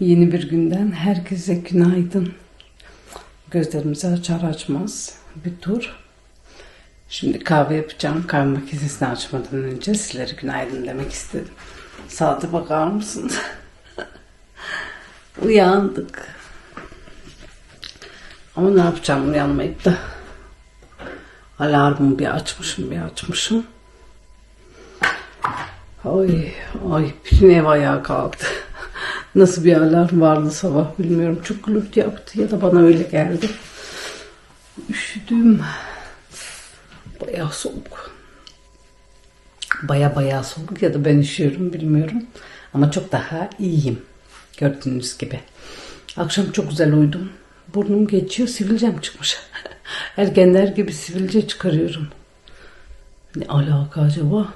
Yeni bir günden herkese günaydın. Gözlerimizi açar açmaz bir tur. Şimdi kahve yapacağım. Kahve makinesini açmadan önce sizlere günaydın demek istedim. Saate bakar mısınız? Uyandık. Ama ne yapacağım uyanmayıp da. Alarmı bir açmışım bir açmışım. Ay ay bütün ev ayağa kalktı. Nasıl bir alarm vardı sabah bilmiyorum. Çok gürültü yaptı ya da bana öyle geldi. Üşüdüm. Bayağı soğuk. Baya baya soğuk ya da ben üşüyorum bilmiyorum. Ama çok daha iyiyim. Gördüğünüz gibi. Akşam çok güzel uyudum. Burnum geçiyor sivilcem çıkmış. Ergenler gibi sivilce çıkarıyorum. Ne alaka acaba?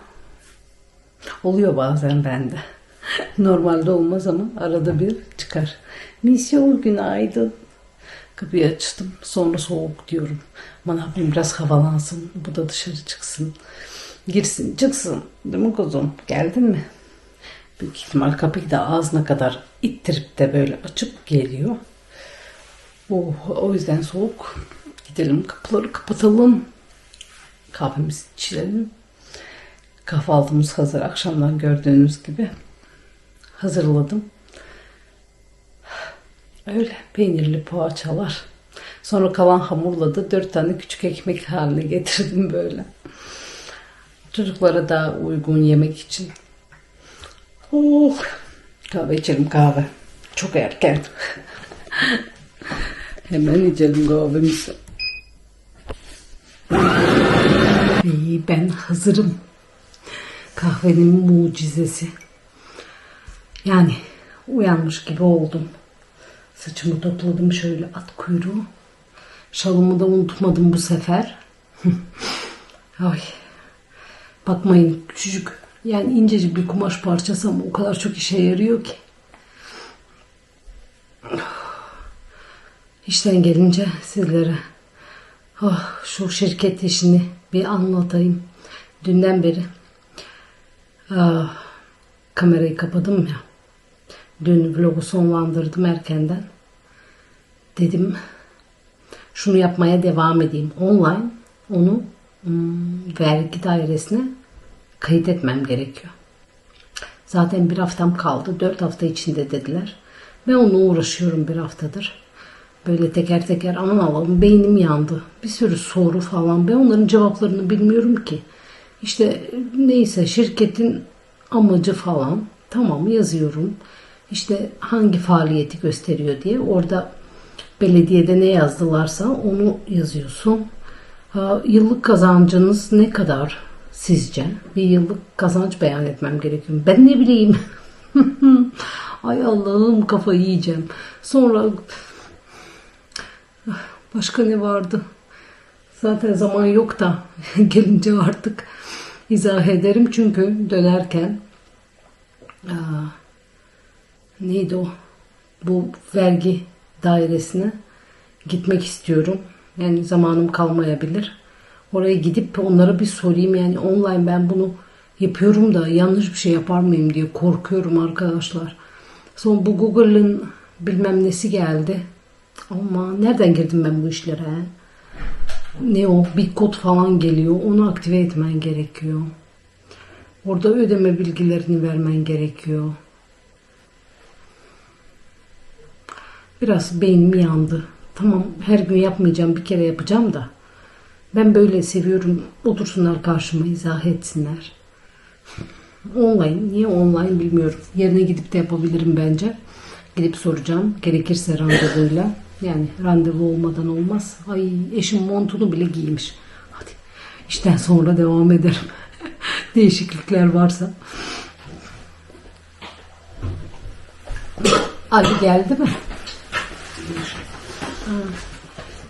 Oluyor bazen bende. Normalde olmaz ama arada bir çıkar. Misyon günaydın. Kapıyı açtım. Sonra soğuk diyorum. Aman abim biraz havalansın. Bu da dışarı çıksın. Girsin çıksın. Değil mi kuzum? Geldin mi? Büyük ihtimal kapıyı da ağzına kadar ittirip de böyle açıp geliyor. Oh, o yüzden soğuk. Gidelim kapıları kapatalım. Kahvemizi içelim. Kahvaltımız hazır. Akşamdan gördüğünüz gibi hazırladım. Öyle peynirli poğaçalar. Sonra kalan hamurla da dört tane küçük ekmek haline getirdim böyle. Çocuklara daha uygun yemek için. Oh, kahve içelim kahve. Çok erken. Hemen içelim kahvemizi. İyi ben hazırım. Kahvenin mucizesi. Yani uyanmış gibi oldum. Saçımı topladım şöyle at kuyruğu. Şalımı da unutmadım bu sefer. Ay. Bakmayın küçücük yani incecik bir kumaş parçası ama o kadar çok işe yarıyor ki. İşten gelince sizlere oh, şu şirket işini bir anlatayım. Dünden beri ah, kamerayı kapadım ya. Dün vlogu sonlandırdım erkenden. Dedim şunu yapmaya devam edeyim. Online onu hmm, vergi dairesine kayıt etmem gerekiyor. Zaten bir haftam kaldı. Dört hafta içinde dediler. Ben onunla uğraşıyorum bir haftadır. Böyle teker teker aman Allah'ım beynim yandı. Bir sürü soru falan. Ben onların cevaplarını bilmiyorum ki. İşte neyse şirketin amacı falan. Tamam yazıyorum. İşte hangi faaliyeti gösteriyor diye. Orada belediyede ne yazdılarsa onu yazıyorsun. Yıllık kazancınız ne kadar sizce? Bir yıllık kazanç beyan etmem gerekiyor. Ben ne bileyim. Ay Allah'ım kafayı yiyeceğim. Sonra başka ne vardı? Zaten zaman yok da gelince artık izah ederim. Çünkü dönerken aa, neydi o? Bu vergi dairesine gitmek istiyorum. Yani zamanım kalmayabilir. Oraya gidip onlara bir sorayım. Yani online ben bunu yapıyorum da yanlış bir şey yapar mıyım diye korkuyorum arkadaşlar. Son bu Google'ın bilmem nesi geldi. Ama nereden girdim ben bu işlere? Ne o? Bir kod falan geliyor. Onu aktive etmen gerekiyor. Orada ödeme bilgilerini vermen gerekiyor. Biraz beynim yandı. Tamam her gün yapmayacağım bir kere yapacağım da. Ben böyle seviyorum. Otursunlar karşıma izah etsinler. Online. Niye online bilmiyorum. Yerine gidip de yapabilirim bence. Gidip soracağım. Gerekirse randevuyla. Yani randevu olmadan olmaz. Ay eşim montunu bile giymiş. Hadi işten sonra devam ederim. Değişiklikler varsa. Ali geldi mi?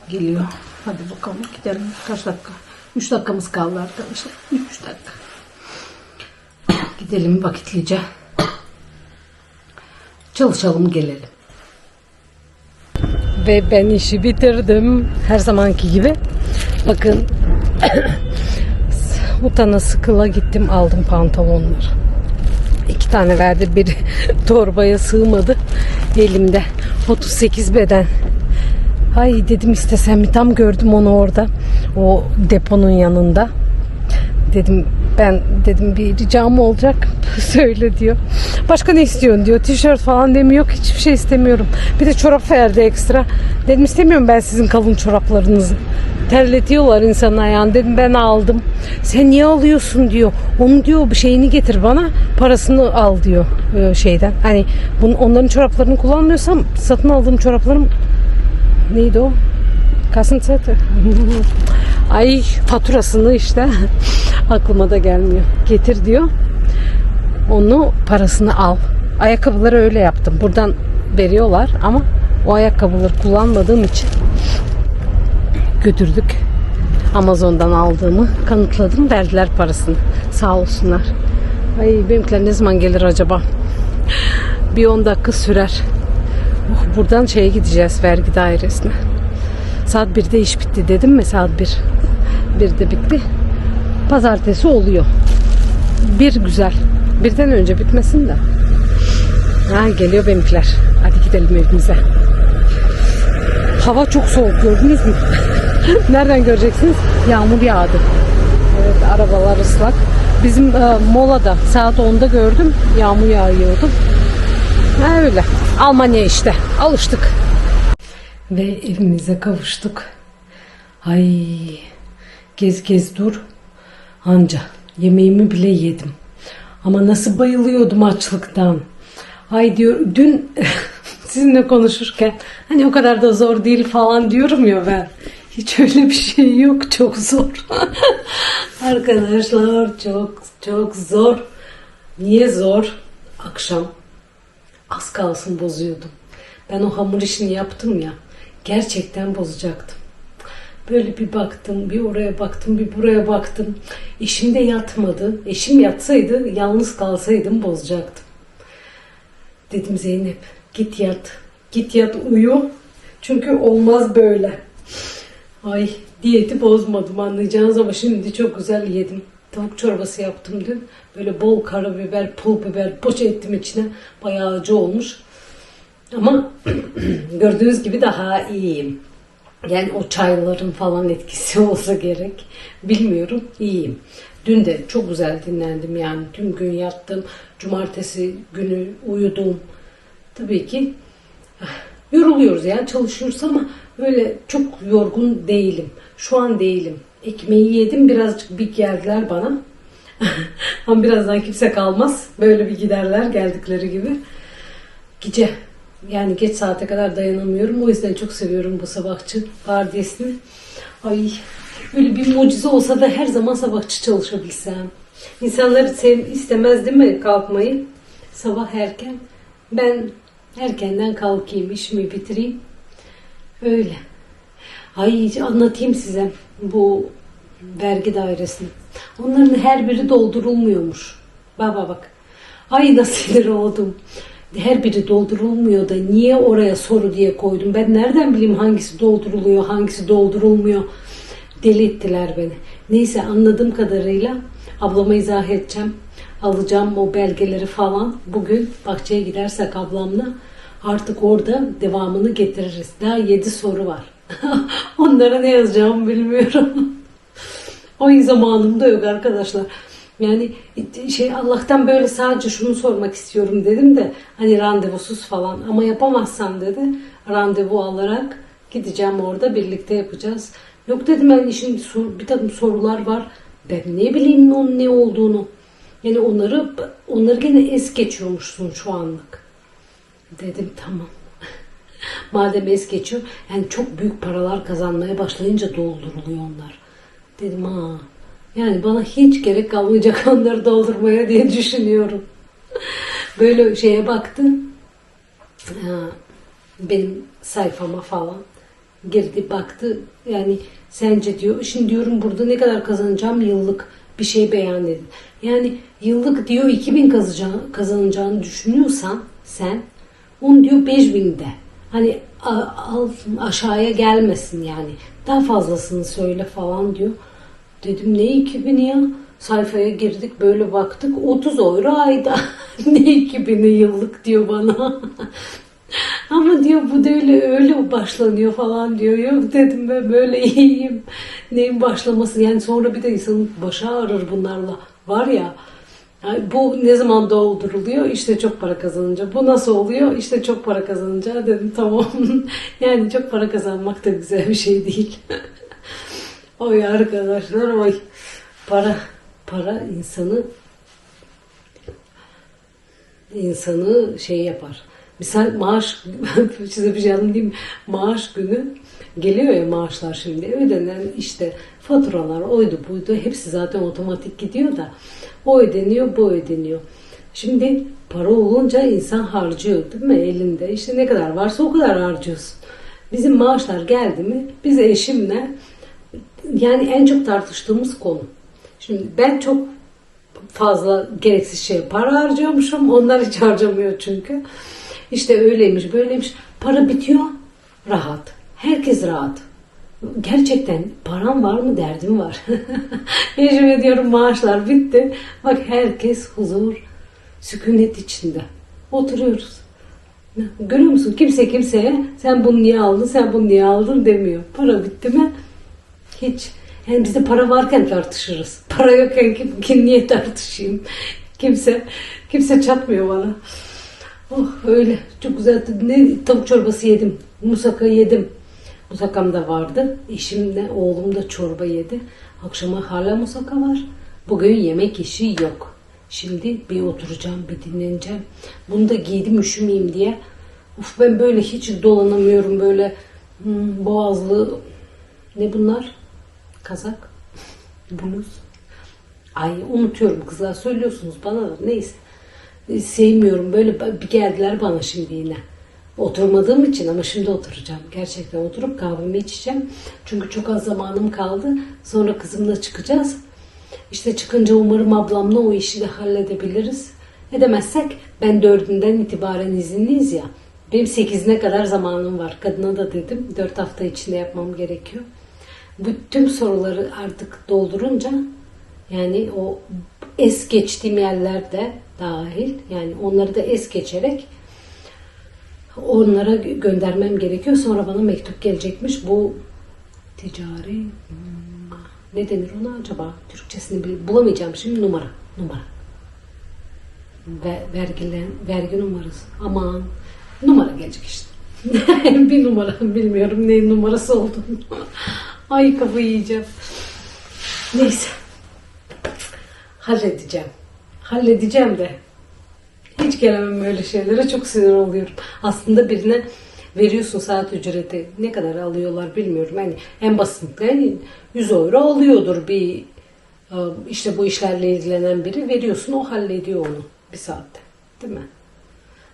Geliyor. Hadi bakalım gidelim. Kaç dakika? 3 dakikamız kaldı arkadaşlar. 3 dakika. Gidelim vakitlice. Çalışalım gelelim. Ve ben işi bitirdim. Her zamanki gibi. Bakın utana sıkıla gittim aldım pantolonları. İki tane verdi. Biri torbaya sığmadı. Elimde. 38 beden. Ay dedim istesem mi? Tam gördüm onu orada. O deponun yanında. Dedim ben dedim bir ricam olacak. Söyle diyor. Başka ne istiyorsun diyor. Tişört falan demiyor. Yok hiçbir şey istemiyorum. Bir de çorap verdi ekstra. Dedim istemiyorum ben sizin kalın çoraplarınızı. Terletiyorlar insanın ayağını. Dedim ben aldım. Sen niye alıyorsun diyor. Onu diyor bir şeyini getir bana. Parasını al diyor e, şeyden. Hani bunun, onların çoraplarını kullanmıyorsam satın aldığım çoraplarım neydi o? Kasıntı. Ay faturasını işte aklıma da gelmiyor. Getir diyor. Onu parasını al. Ayakkabıları öyle yaptım. Buradan veriyorlar ama o ayakkabıları kullanmadığım için götürdük. Amazon'dan aldığımı kanıtladım. Verdiler parasını. Sağ olsunlar. Ay benimkiler ne zaman gelir acaba? Bir 10 dakika sürer. Buradan şeye gideceğiz vergi dairesine. Saat 1'de iş bitti dedim mi? Saat 1. 1'de bitti. Pazartesi oluyor. Bir güzel. Birden önce bitmesin de. Ha geliyor benimkiler. Hadi gidelim evimize. Hava çok soğuk gördünüz mü? Nereden göreceksiniz? Yağmur yağdı. Evet arabalar ıslak. Bizim e, molada saat 10'da gördüm. Yağmur yağıyordu. Ha, öyle. Almanya işte. Alıştık. Ve evimize kavuştuk. Ay gez gez dur. Anca yemeğimi bile yedim. Ama nasıl bayılıyordum açlıktan. Ay diyor dün sizinle konuşurken hani o kadar da zor değil falan diyorum ya ben. Hiç öyle bir şey yok. Çok zor. Arkadaşlar çok çok zor. Niye zor? Akşam az kalsın bozuyordum. Ben o hamur işini yaptım ya. Gerçekten bozacaktım. Böyle bir baktım, bir oraya baktım, bir buraya baktım. Eşim de yatmadı. Eşim yatsaydı, yalnız kalsaydım bozacaktım. Dedim Zeynep, git yat. Git yat uyu. Çünkü olmaz böyle. Ay diyeti bozmadım anlayacağınız ama şimdi çok güzel yedim. Tavuk çorbası yaptım dün. Böyle bol karabiber, pul biber poça ettim içine. Bayağı acı olmuş. Ama gördüğünüz gibi daha iyiyim. Yani o çayların falan etkisi olsa gerek. Bilmiyorum. iyiyim. Dün de çok güzel dinlendim yani. Tüm gün yattım. Cumartesi günü uyudum. Tabii ki ah, yoruluyoruz yani çalışıyoruz ama öyle çok yorgun değilim. Şu an değilim. Ekmeği yedim birazcık bir geldiler bana. ama birazdan kimse kalmaz. Böyle bir giderler geldikleri gibi. Gece yani geç saate kadar dayanamıyorum. O yüzden çok seviyorum bu sabahçı vardiyasını. Ay böyle bir mucize olsa da her zaman sabahçı çalışabilsem. İnsanlar istemez değil mi kalkmayı? Sabah erken. Ben erkenden kalkayım, işimi bitireyim. Öyle. Ay anlatayım size bu vergi dairesini. Onların her biri doldurulmuyormuş. Baba bak. Ay nasıl sinir oldum her biri doldurulmuyor da niye oraya soru diye koydum. Ben nereden bileyim hangisi dolduruluyor, hangisi doldurulmuyor. Deli ettiler beni. Neyse anladığım kadarıyla ablama izah edeceğim. Alacağım o belgeleri falan. Bugün bahçeye gidersek ablamla artık orada devamını getiririz. Daha 7 soru var. Onlara ne yazacağımı bilmiyorum. o zamanım da yok arkadaşlar. Yani şey Allah'tan böyle sadece şunu sormak istiyorum dedim de hani randevusuz falan ama yapamazsam dedi randevu alarak gideceğim orada birlikte yapacağız. Yok dedim ben işin bir takım sorular var. Ben ne bileyim onun ne olduğunu. Yani onları onları gene es geçiyormuşsun şu anlık. Dedim tamam. Madem es geçiyor yani çok büyük paralar kazanmaya başlayınca dolduruluyor onlar. Dedim ha yani bana hiç gerek kalmayacak onları doldurmaya diye düşünüyorum. Böyle şeye baktım. Benim sayfama falan girdi baktı. Yani sence diyor. Şimdi diyorum burada ne kadar kazanacağım yıllık bir şey beyan edin. Yani yıllık diyor 2000 kazanacağını, kazanacağını düşünüyorsan sen onu diyor 5000 de. Hani al, aşağıya gelmesin yani. Daha fazlasını söyle falan diyor. Dedim ne 2000 ya? sayfaya girdik böyle baktık 30 euro ayda. ne 2000 yıllık diyor bana. Ama diyor bu da öyle öyle başlanıyor falan diyor. Yok dedim ben böyle iyiyim. Neyin başlaması yani sonra bir de insanın başı ağrır bunlarla. Var ya yani bu ne zaman dolduruluyor? İşte çok para kazanınca. Bu nasıl oluyor? İşte çok para kazanınca dedim tamam. yani çok para kazanmak da güzel bir şey değil. oy arkadaşlar oy. Para para insanı insanı şey yapar. Misal maaş size bir şey anlatayım. Maaş günü geliyor ya maaşlar şimdi ödenen işte faturalar oydu buydu hepsi zaten otomatik gidiyor da o ödeniyor bu ödeniyor. Şimdi para olunca insan harcıyor değil mi elinde işte ne kadar varsa o kadar harcıyorsun. Bizim maaşlar geldi mi biz eşimle yani en çok tartıştığımız konu. Şimdi ben çok fazla gereksiz şey para harcıyormuşum. Onlar hiç harcamıyor çünkü. İşte öyleymiş böyleymiş. Para bitiyor rahat. Herkes rahat. Gerçekten param var mı derdim var. Eşime diyorum maaşlar bitti. Bak herkes huzur, sükunet içinde. Oturuyoruz. Görüyor musun? Kimse kimseye sen bunu niye aldın, sen bunu niye aldın demiyor. Para bitti mi? Hiç. Yani bizde para varken tartışırız. Para yokken kim, kim niye tartışayım? Kimse kimse çatmıyor bana. Oh öyle çok güzel. Ne tavuk çorbası yedim. Musaka yedim. Musakam da vardı. Eşim de oğlum da çorba yedi. Akşama hala musaka var. Bugün yemek işi yok. Şimdi bir oturacağım, bir dinleneceğim. Bunu da giydim üşümeyeyim diye. Uf ben böyle hiç dolanamıyorum böyle hmm, boğazlı ne bunlar? Kazak, bluz. Ay unutuyorum kızlar söylüyorsunuz bana da neyse. E, Sevmiyorum böyle bir geldiler bana şimdi yine. Oturmadığım için ama şimdi oturacağım. Gerçekten oturup kahvemi içeceğim. Çünkü çok az zamanım kaldı. Sonra kızımla çıkacağız. İşte çıkınca umarım ablamla o işi de halledebiliriz. Edemezsek ben dördünden itibaren izinliyiz ya. Benim sekizine kadar zamanım var. Kadına da dedim. Dört hafta içinde yapmam gerekiyor. Bu tüm soruları artık doldurunca yani o es geçtiğim yerler de dahil yani onları da es geçerek onlara göndermem gerekiyor. Sonra bana mektup gelecekmiş. Bu ticari ne denir ona acaba? Türkçesini bulamayacağım şimdi numara. Numara. Ve, vergilen, vergi numarası. Aman numara gelecek işte. bir numara bilmiyorum neyin numarası olduğunu. Ay kafayı yiyeceğim. Neyse. Halledeceğim. Halledeceğim de. Hiç gelemem öyle şeylere. Çok sinir oluyorum. Aslında birine veriyorsun saat ücreti. Ne kadar alıyorlar bilmiyorum. Yani en basit yani 100 euro alıyordur bir e, işte bu işlerle ilgilenen biri. Veriyorsun o hallediyor onu bir saatte. Değil mi?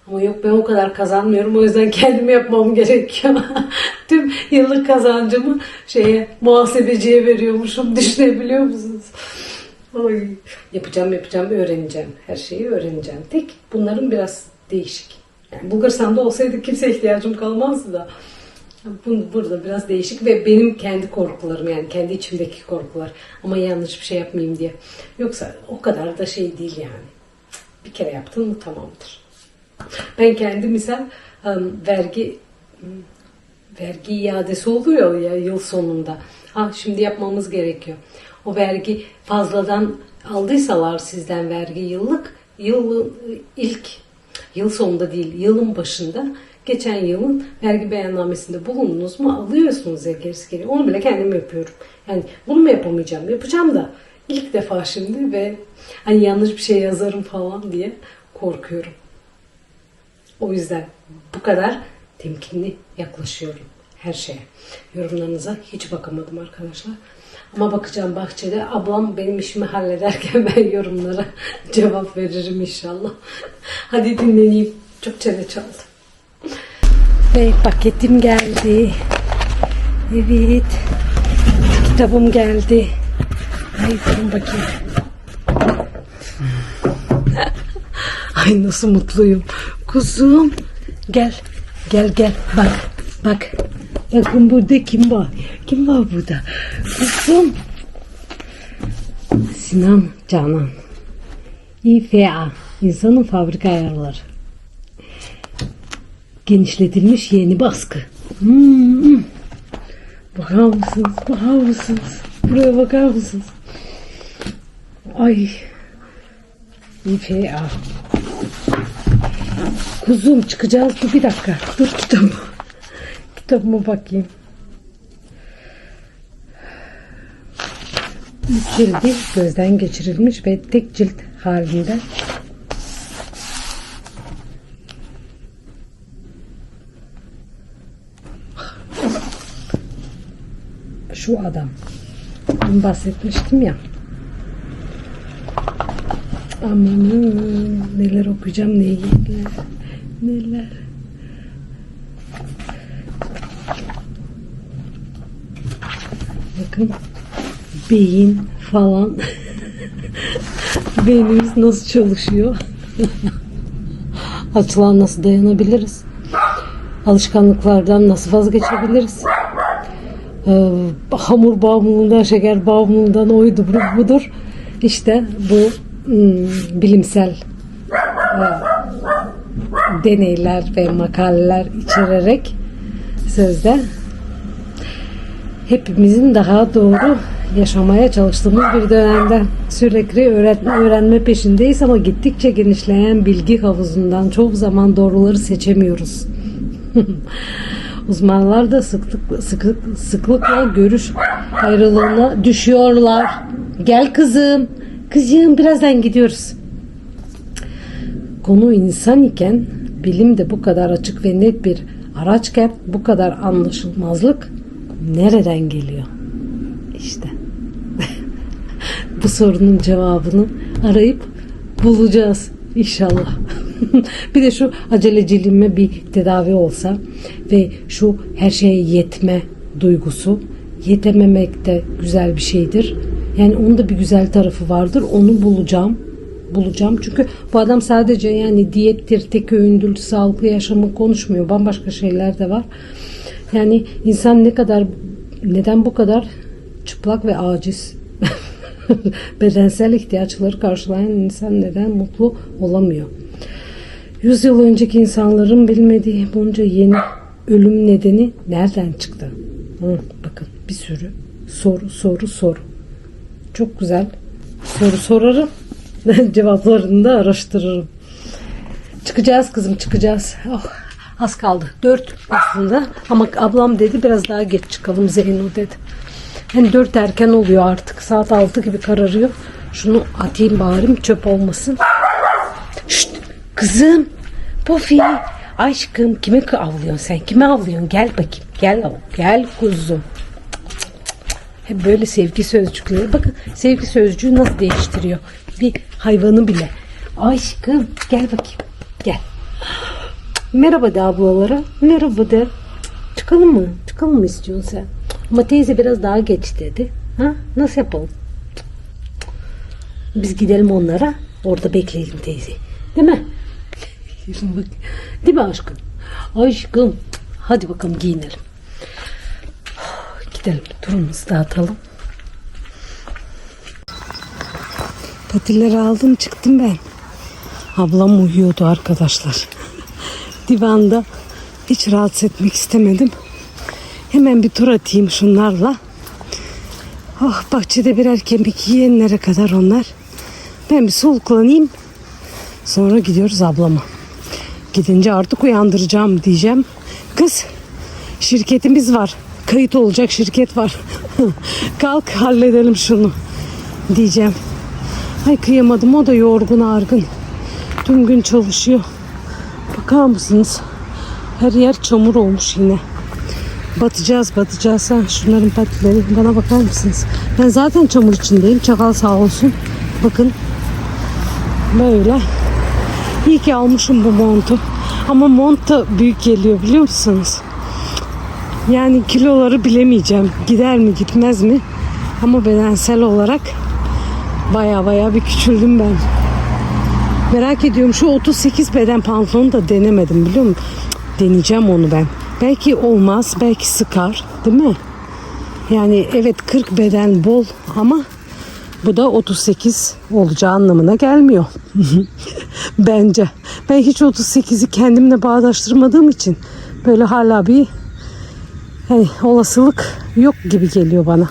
Ama yok ben o kadar kazanmıyorum. O yüzden kendim yapmam gerekiyor. Tüm yıllık kazancımı şeye muhasebeciye veriyormuşum. Düşünebiliyor musunuz? Oy. Yapacağım yapacağım öğreneceğim. Her şeyi öğreneceğim. Tek bunların biraz değişik. Yani Bulgaristan'da olsaydı kimse ihtiyacım kalmazdı da. Bu, burada biraz değişik ve benim kendi korkularım yani kendi içimdeki korkular. Ama yanlış bir şey yapmayayım diye. Yoksa o kadar da şey değil yani. Bir kere yaptın mı tamamdır. Ben kendi misal um, vergi vergi iadesi oluyor ya yıl sonunda. Ha şimdi yapmamız gerekiyor. O vergi fazladan aldıysalar sizden vergi yıllık yıl ilk yıl sonunda değil yılın başında geçen yılın vergi beyannamesinde bulundunuz mu alıyorsunuz ya gerisi geliyor. Onu bile kendim yapıyorum. Yani bunu mu yapamayacağım? Yapacağım da ilk defa şimdi ve hani yanlış bir şey yazarım falan diye korkuyorum. O yüzden bu kadar temkinli yaklaşıyorum her şeye. Yorumlarınıza hiç bakamadım arkadaşlar. Ama bakacağım bahçede. Ablam benim işimi hallederken ben yorumlara cevap veririm inşallah. Hadi dinleneyim. Çok çene çaldım. Ve paketim geldi. Evet. Kitabım geldi. Ay durun bakayım. Ay nasıl mutluyum. Kuzum gel. Gel gel bak. Bak. Bakın burada kim var? Kim var burada? Kuzum. Sinan Canan. İFA. İnsanın fabrika ayarları. Genişletilmiş yeni baskı. Hmm. Bakar mısınız? Bakar mısınız? Buraya bakar mısınız? Ay. İFA. Kuzum çıkacağız. Dur bir dakika. Dur kitabımı. Kitabıma bakayım. Cildi gözden geçirilmiş ve tek cilt halinde şu adam. Dün bahsetmiştim ya. Amanın neler okuyacağım neler neler. Bakın. Beyin falan. Beynimiz nasıl çalışıyor? Açlığa nasıl dayanabiliriz? Alışkanlıklardan nasıl vazgeçebiliriz? Ee, hamur bağımlılığından şeker bağımlılığından oydu bu budur. İşte bu hmm, bilimsel e, deneyler ve makaleler içererek sözde hepimizin daha doğru yaşamaya çalıştığımız bir dönemde sürekli öğretme, öğrenme peşindeyiz ama gittikçe genişleyen bilgi havuzundan çok zaman doğruları seçemiyoruz. Uzmanlar da sıklık, sıklık, sıklıkla görüş ayrılığına düşüyorlar. Gel kızım. Kızım birazdan gidiyoruz. Konu insan iken bilim de bu kadar açık ve net bir araçken bu kadar anlaşılmazlık nereden geliyor? İşte bu sorunun cevabını arayıp bulacağız inşallah. bir de şu aceleciliğime bir tedavi olsa ve şu her şeye yetme duygusu yetememek de güzel bir şeydir. Yani onun da bir güzel tarafı vardır. Onu bulacağım. Bulacağım. Çünkü bu adam sadece yani diyettir, tek öğündür, sağlıklı yaşamı konuşmuyor. Bambaşka şeyler de var. Yani insan ne kadar neden bu kadar çıplak ve aciz bedensel ihtiyaçları karşılayan insan neden mutlu olamıyor? Yüzyıl önceki insanların bilmediği bunca yeni ölüm nedeni nereden çıktı? Hı, bakın bir sürü soru soru soru. Çok güzel soru sorarım. Cevaplarını da araştırırım. Çıkacağız kızım çıkacağız. Oh, az kaldı. Dört aslında. Ama ablam dedi biraz daha geç çıkalım Zeyno dedi. Hani dört erken oluyor artık. Saat altı gibi kararıyor. Şunu atayım bari çöp olmasın. Şşt kızım. Pofi. Aşkım kime avlıyorsun sen? Kime avlıyorsun? Gel bakayım. Gel gel kuzum. Hep böyle sevgi sözcükleri. Bakın sevgi sözcüğü nasıl değiştiriyor. Bir hayvanı bile. Aşkım gel bakayım. Gel. Merhaba de ablalara. Merhaba de. Çıkalım mı? Çıkalım mı istiyorsun sen? Ama teyze biraz daha geç dedi. Ha? Nasıl yapalım? Biz gidelim onlara. Orada bekleyelim teyze. Değil mi? Değil mi aşkım? Aşkım. Hadi bakalım giyinelim. Gidelim. Turumuzu dağıtalım. Patileri aldım çıktım ben. Ablam uyuyordu arkadaşlar. Divanda hiç rahatsız etmek istemedim. Hemen bir tur atayım şunlarla. Oh bahçede birer kemik yiyenlere kadar onlar. Ben bir soluklanayım. Sonra gidiyoruz ablama. Gidince artık uyandıracağım diyeceğim. Kız şirketimiz var. Kayıt olacak şirket var. Kalk halledelim şunu diyeceğim. Ay kıyamadım o da yorgun argın. Tüm gün çalışıyor. Bakar mısınız? Her yer çamur olmuş yine. Batacağız batacağız. Ha, şunların patileri bana bakar mısınız? Ben zaten çamur içindeyim. Çakal sağ olsun. Bakın. Böyle. İyi ki almışım bu montu. Ama mont da büyük geliyor biliyor musunuz? Yani kiloları bilemeyeceğim. Gider mi gitmez mi? Ama bedensel olarak baya baya bir küçüldüm ben. Merak ediyorum şu 38 beden pantolonu da denemedim biliyor musun? Deneyeceğim onu ben. Belki olmaz, belki sıkar değil mi? Yani evet 40 beden bol ama Bu da 38 olacağı anlamına gelmiyor. Bence. Ben hiç 38'i kendimle bağdaştırmadığım için böyle hala bir hani olasılık yok gibi geliyor bana.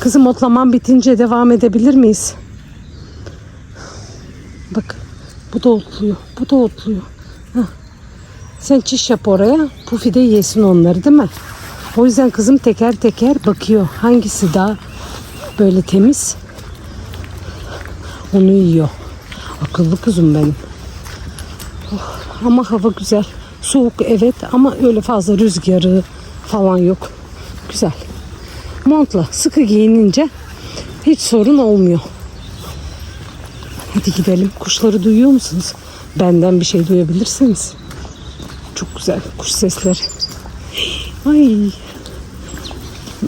Kızım otlaman bitince devam edebilir miyiz? Bak bu da otluyor. Bu da otluyor. Hah. Sen çiş yap oraya. Pufi de yesin onları değil mi? O yüzden kızım teker teker bakıyor. Hangisi daha böyle temiz onu yiyor. Akıllı kızım benim. Oh, ama hava güzel. Soğuk evet ama öyle fazla rüzgarı falan yok. Güzel. Montla sıkı giyinince hiç sorun olmuyor. Hadi gidelim. Kuşları duyuyor musunuz? Benden bir şey duyabilirsiniz. Çok güzel kuş sesleri. Ay.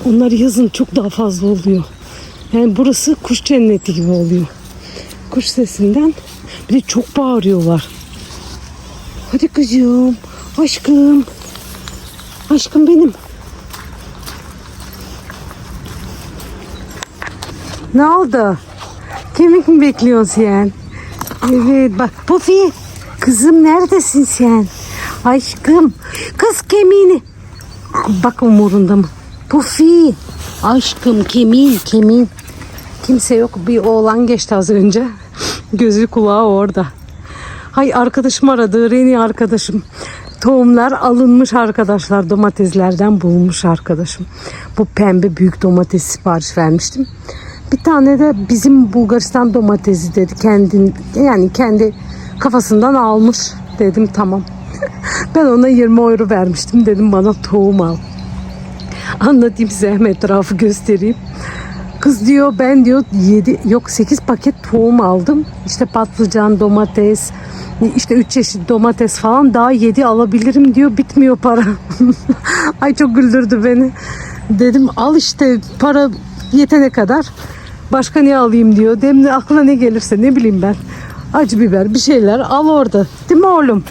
Onlar yazın çok daha fazla oluyor. Yani burası kuş cenneti gibi oluyor. Kuş sesinden bir de çok bağırıyorlar. Hadi kızım, aşkım. Aşkım benim. Ne oldu? Kemik mi bekliyorsun sen? Evet bak Pufi. Kızım neredesin sen? Aşkım. Kız kemiğini. Bak umurunda mı? Pufi. Aşkım kemin kemin. Kimse yok. Bir oğlan geçti az önce. Gözü kulağı orada. Hay arkadaşım aradı. Reni arkadaşım. Tohumlar alınmış arkadaşlar. Domateslerden bulmuş arkadaşım. Bu pembe büyük domates sipariş vermiştim. Bir tane de bizim Bulgaristan domatesi dedi. Kendin yani kendi kafasından almış. Dedim tamam. Ben ona 20 euro vermiştim. Dedim bana tohum al. Anlatayım size etrafı göstereyim. Kız diyor ben diyor 7 yok 8 paket tohum aldım. İşte patlıcan, domates, işte 3 çeşit domates falan daha 7 alabilirim diyor. Bitmiyor para. Ay çok güldürdü beni. Dedim al işte para yetene kadar. Başka ne alayım diyor. Dedim de aklına ne gelirse ne bileyim ben. Acı biber bir şeyler al orada. Değil mi oğlum?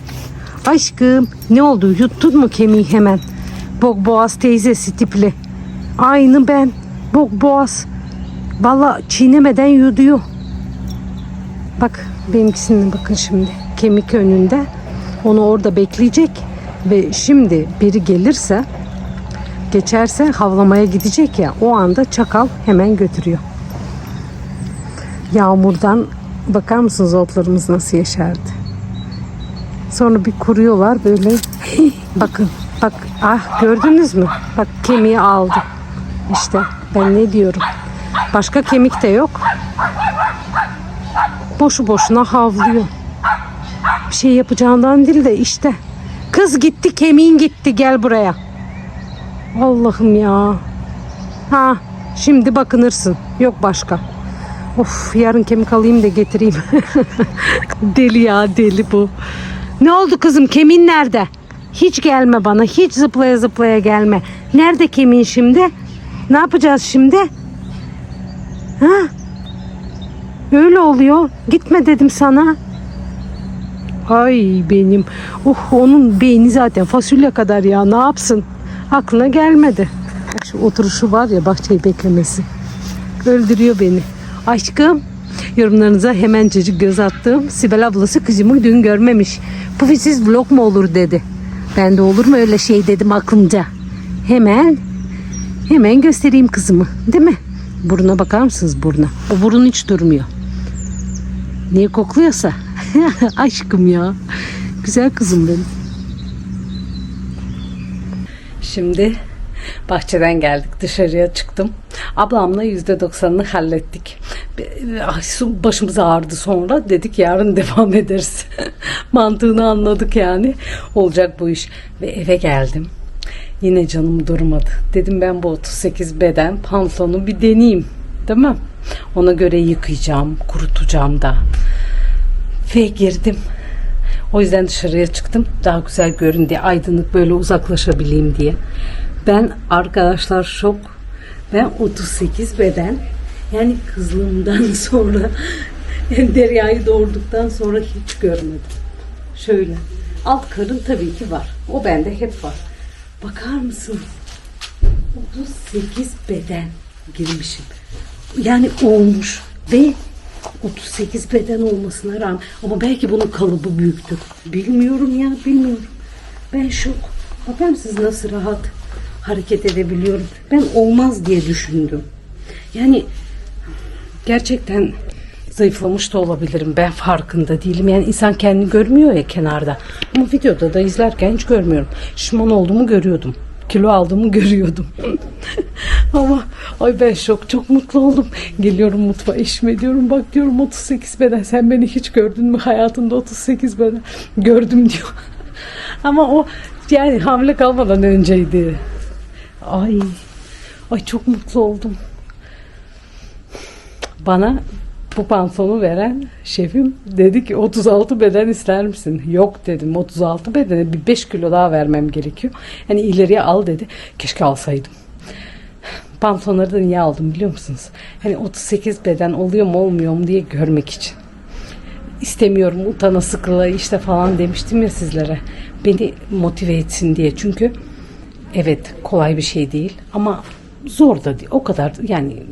Aşkım ne oldu yuttun mu kemiği hemen? Bok boğaz teyzesi tipli. Aynı ben. Bok boğaz. Valla çiğnemeden yuduyor. Bak benimkisine bakın şimdi. Kemik önünde. Onu orada bekleyecek. Ve şimdi biri gelirse geçerse havlamaya gidecek ya o anda çakal hemen götürüyor. Yağmurdan bakar mısınız otlarımız nasıl yaşardı? Sonra bir kuruyorlar böyle. Bakın bak ah gördünüz mü? Bak kemiği aldı. İşte ben ne diyorum. Başka kemik de yok. Boşu boşuna havlıyor. Bir şey yapacağından değil de işte. Kız gitti kemiğin gitti gel buraya. Allah'ım ya. Ha şimdi bakınırsın. Yok başka. Of yarın kemik alayım da getireyim. deli ya deli bu. Ne oldu kızım kemiğin nerede? Hiç gelme bana. Hiç zıplaya zıplaya gelme. Nerede kemiğin şimdi? Ne yapacağız şimdi? Ha? Öyle oluyor. Gitme dedim sana. Ay benim. Oh onun beyni zaten fasulye kadar ya. Ne yapsın? Aklına gelmedi. Şu oturuşu var ya bahçeyi beklemesi. Öldürüyor beni. Aşkım yorumlarınıza hemencecik göz attım. Sibel ablası kızımı dün görmemiş. Pufisiz vlog mu olur dedi. Ben de olur mu öyle şey dedim aklımca. Hemen hemen göstereyim kızımı. Değil mi? Buruna bakar mısınız buruna? O burun hiç durmuyor. Niye kokluyorsa? Aşkım ya. Güzel kızım benim. Şimdi bahçeden geldik dışarıya çıktım. Ablamla yüzde doksanını hallettik. Su- Başımız ağrıdı sonra dedik yarın devam ederiz. Mantığını anladık yani. Olacak bu iş. Ve eve geldim. Yine canım durmadı. Dedim ben bu 38 beden pantolonu bir deneyeyim. Değil mi? Ona göre yıkayacağım, kurutacağım da. Ve girdim. O yüzden dışarıya çıktım. Daha güzel görün diye, aydınlık böyle uzaklaşabileyim diye. Ben arkadaşlar şok. Ben 38 beden. Yani kızlığımdan sonra Derya'yı doğurduktan sonra hiç görmedim. Şöyle. Alt karın tabii ki var. O bende hep var. Bakar mısın? 38 beden girmişim. Yani olmuş. Ve 38 beden olmasına rağmen ama belki bunun kalıbı büyüktür. Bilmiyorum ya bilmiyorum. Ben şok. Bakar mısınız nasıl rahat hareket edebiliyorum. Ben olmaz diye düşündüm. Yani gerçekten zayıflamış da olabilirim. Ben farkında değilim. Yani insan kendini görmüyor ya kenarda. Ama videoda da izlerken hiç görmüyorum. Şişman olduğumu görüyordum. Kilo aldığımı görüyordum. Ama ay ben şok çok mutlu oldum. Geliyorum mutfağa eşime diyorum bak diyorum 38 beden sen beni hiç gördün mü hayatında 38 beden gördüm diyor. Ama o yani hamile kalmadan önceydi. Ay ay çok mutlu oldum. Bana bu pantolonu veren şefim dedi ki 36 beden ister misin? Yok dedim 36 bedene bir 5 kilo daha vermem gerekiyor. Hani ileriye al dedi. Keşke alsaydım. Pantolonları da niye aldım biliyor musunuz? Hani 38 beden oluyor mu olmuyor mu diye görmek için. İstemiyorum utana sıkıla işte falan demiştim ya sizlere. Beni motive etsin diye. Çünkü evet kolay bir şey değil ama zor da değil. O kadar yani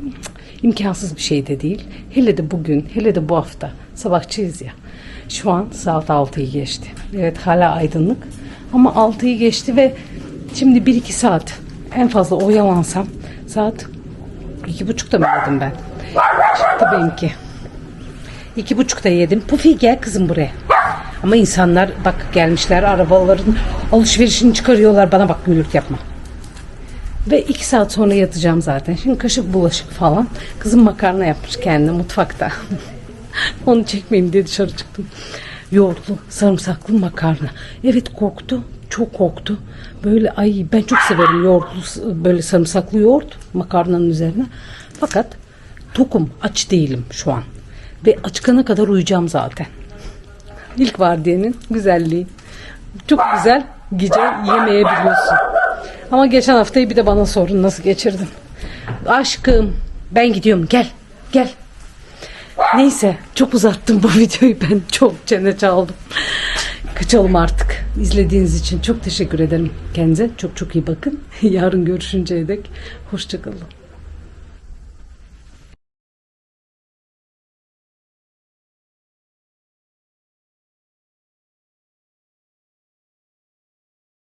imkansız bir şey de değil. Hele de bugün, hele de bu hafta. Sabahçıyız ya. Şu an saat 6'yı geçti. Evet hala aydınlık. Ama 6'yı geçti ve şimdi 1-2 saat en fazla oyalansam saat 2.30'da mı yedim ben? Çıktı benimki. İki buçukta yedim. Pufi gel kızım buraya. Ama insanlar bak gelmişler arabaların alışverişini çıkarıyorlar. Bana bak gülük yapma. Ve iki saat sonra yatacağım zaten. Şimdi kaşık bulaşık falan. Kızım makarna yapmış kendine mutfakta. Onu çekmeyeyim diye dışarı çıktım. Yoğurtlu, sarımsaklı makarna. Evet koktu. Çok koktu. Böyle ay ben çok severim yoğurtlu böyle sarımsaklı yoğurt makarnanın üzerine. Fakat tokum aç değilim şu an. Ve açıkana kadar uyuyacağım zaten. İlk vardiyenin güzelliği. Çok güzel gece yemeyebiliyorsun. Ama geçen haftayı bir de bana sorun nasıl geçirdim. Aşkım ben gidiyorum gel gel. Neyse çok uzattım bu videoyu ben çok çene çaldım. Kaçalım artık. İzlediğiniz için çok teşekkür ederim. Kendinize çok çok iyi bakın. Yarın görüşünceye dek hoşçakalın.